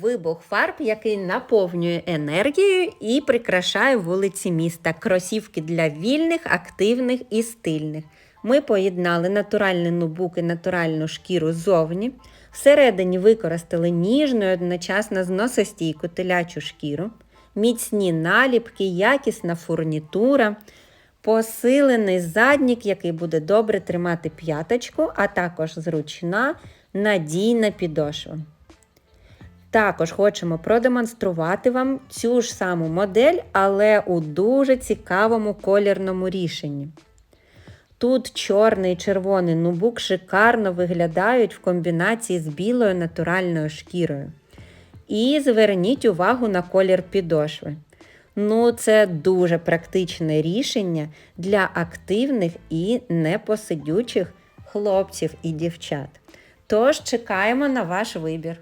Вибух фарб, який наповнює енергією і прикрашає вулиці міста. Кросівки для вільних, активних і стильних. Ми поєднали натуральний нубук і натуральну шкіру ззовні. Всередині використали ніжну і одночасно зносостійку телячу шкіру, міцні наліпки, якісна фурнітура, посилений заднік, який буде добре тримати п'яточку, а також зручна надійна підошва. Також хочемо продемонструвати вам цю ж саму модель, але у дуже цікавому колірному рішенні. Тут чорний і червоний нубук шикарно виглядають в комбінації з білою натуральною шкірою. І зверніть увагу на колір підошви. Ну, це дуже практичне рішення для активних і непосидючих хлопців і дівчат. Тож чекаємо на ваш вибір.